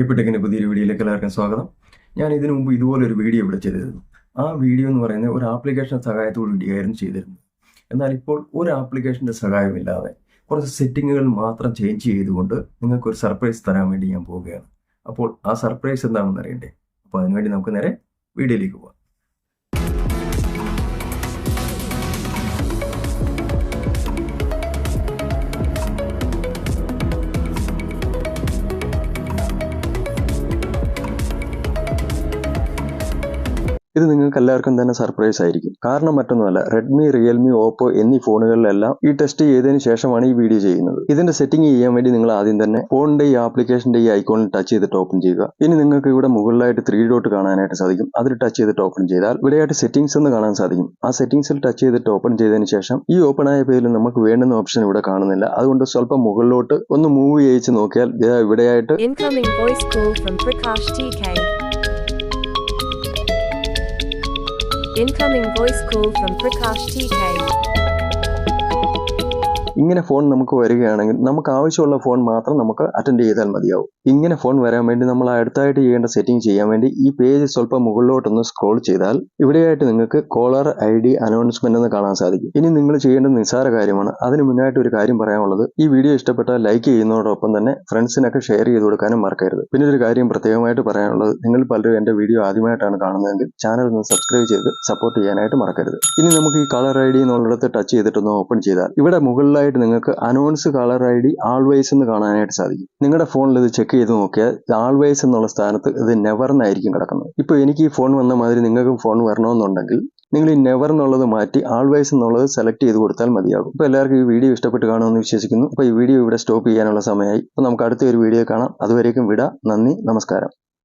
ഇപ്പോഴത്തേക്കിന്റെ പുതിയൊരു വീഡിയോയിലേക്ക് എല്ലാവർക്കും സ്വാഗതം. ഞാൻ ഇതിനു മുമ്പ് ഇതുപോലൊരു വീഡിയോ ഇവിടെ ചെയ്തിരുന്നു ആ വീഡിയോ എന്ന് പറയുന്നത് ഒരു ആപ്ലിക്കേഷൻ സഹായത്തോടു കൂടിയായിരുന്നു ചെയ്തിരുന്നത്. എന്നാൽ ഇപ്പോൾ ഒരു ആപ്ലിക്കേഷന്റെ സഹായമില്ലാതെ കുറച്ച് സെറ്റിങ്ങുകൾ മാത്രം ചേഞ്ച് ചെയ്തുകൊണ്ട് നിങ്ങൾക്കൊരു സർപ്രൈസ് തരാൻ വേണ്ടി ഞാൻ പോവുകയാണ്. അപ്പോൾ ആ സർപ്രൈസ് എന്താണെന്ന് അറിയണ്ടേ? അപ്പോൾ അതിനുവേണ്ടി നമുക്ക് നേരെ വീഡിയോയിലേക്ക് പോകാം ഇത് നിങ്ങൾക്ക് എല്ലാവർക്കും തന്നെ സർപ്രൈസ് ആയിരിക്കും. കാരണം മറ്റൊന്നുമല്ല റെഡ്മി റിയൽമി ഓപ്പോ എന്നീ ഫോണുകളിലെല്ലാം ഈ ടെസ്റ്റ് ചെയ്തതിന് ശേഷമാണ് ഈ വീഡിയോ ചെയ്യുന്നത്. ഇതിന്റെ സെറ്റിംഗ് ചെയ്യാൻ വേണ്ടി നിങ്ങൾ ആദ്യം തന്നെ ഫോണിന്റെ ഈ ആപ്ലിക്കേഷന്റെ ഈ ഐക്കോണിൽ ടച്ച് ചെയ്തിട്ട് ഓപ്പൺ ചെയ്യുക. ഇനി നിങ്ങൾക്ക് ഇവിടെ മുകളിലായിട്ട് ത്രീ ഡോട്ട് കാണാനായിട്ട് സാധിക്കും. അതിൽ ടച്ച് ചെയ്തിട്ട് ഓപ്പൺ ചെയ്താൽ ഇവിടെയായിട്ട് സെറ്റിംഗ്സ് എന്ന് കാണാൻ സാധിക്കും. ആ സെറ്റിംഗ്സിൽ ടച്ച് ചെയ്തിട്ട് ഓപ്പൺ ചെയ്തതിന് ശേഷം ഈ ഓപ്പൺ ആയ പേരിൽ നമുക്ക് വേണ്ടുന്ന ഓപ്ഷൻ ഇവിടെ കാണുന്നില്ല. അതുകൊണ്ട് സ്വല്പം മുകളിലോട്ട് ഒന്ന് മൂവ് ചെയ്യിച്ച് നോക്കിയാൽ ഇവിടെയായിട്ട് Incoming voice call from Prakash TK. Incoming voice call from Prakash TK. ഇങ്ങനെ ഫോൺ നമുക്ക് വരികയാണെങ്കിൽ നമുക്ക് ആവശ്യമുള്ള ഫോൺ മാത്രം നമുക്ക് അറ്റൻഡ് ചെയ്താൽ മതിയാവും. ഇങ്ങനെ ഫോൺ വരാൻ വേണ്ടി നമ്മൾ അടുത്തായിട്ട് ചെയ്യേണ്ട സെറ്റിംഗ് ചെയ്യാൻ വേണ്ടി ഈ പേജ് സ്വല്പം മുകളിലോട്ടൊന്ന് സ്ക്രോൾ ചെയ്താൽ ഇവിടെയായിട്ട് നിങ്ങൾക്ക് കോളർ ഐ ഡി അനൗൺസ്മെന്റ് എന്ന് കാണാൻ സാധിക്കും. ഇനി നിങ്ങൾ ചെയ്യേണ്ട നിസ്സാര കാര്യമാണ്. അതിന് മുന്നായിട്ട് ഒരു കാര്യം പറയാനുള്ളത്. ഈ വീഡിയോ ഇഷ്ടപ്പെട്ടാൽ ലൈക്ക് ചെയ്യുന്നതോടൊപ്പം തന്നെ ഫ്രണ്ട്സിനൊക്കെ ഷെയർ ചെയ്ത് കൊടുക്കാനും മറക്കരുത്. പിന്നെ ഒരു കാര്യം പ്രത്യേകമായിട്ട് പറയാനുള്ളത്. നിങ്ങൾ പലരും എന്റെ വീഡിയോ ആദ്യമായിട്ടാണ് കാണുന്നതെങ്കിൽ ചാനൽ ഒന്ന് സബ്സ്ക്രൈബ് ചെയ്ത് സപ്പോർട്ട് ചെയ്യാനായിട്ട് മറക്കരുത്. ഇനി നമുക്ക് ഈ കളർ ഐ ഡി എന്നുള്ളിടത്ത് ടച്ച് ചെയ്തിട്ടൊന്ന് ഓപ്പൺ ചെയ്താൽ ഇവിടെ മുകളിലായിട്ട് നിങ്ങൾക്ക് announce colour I D always എന്ന് കാണാനായിട്ട് സാധിക്കും. നിങ്ങളുടെ ഫോണിൽ ഇത് ചെക്ക് ചെയ്ത് നോക്കിയാൽ ആൾവേസ് എന്നുള്ള സ്ഥാനത്ത് ഇത് നെവർ എന്നായിരിക്കും കിടക്കുന്നത്. ഇപ്പോൾ എനിക്ക് ഈ ഫോൺ വന്ന മാതിരി നിങ്ങൾക്കും ഫോൺ വരണമെന്നുണ്ടെങ്കിൽ നിങ്ങൾ ഈ നെവർ എന്നുള്ളത് മാറ്റി ആൾവേസ് എന്നുള്ളത് സെലക്ട് ചെയ്ത് കൊടുത്താൽ മതിയാകും. അപ്പോൾ എല്ലാവർക്കും ഈ വീഡിയോ ഇഷ്ടപ്പെട്ട് കാണുമെന്ന് വിശ്വസിക്കുന്നു. അപ്പോൾ ഈ വീഡിയോ ഇവിടെ സ്റ്റോപ്പ് ചെയ്യാനുള്ള സമയമായി. അപ്പോൾ നമുക്ക് അടുത്ത ഒരു വീഡിയോ കാണാം. അതുവരേക്കും വിടാം. നന്ദി. നമസ്കാരം.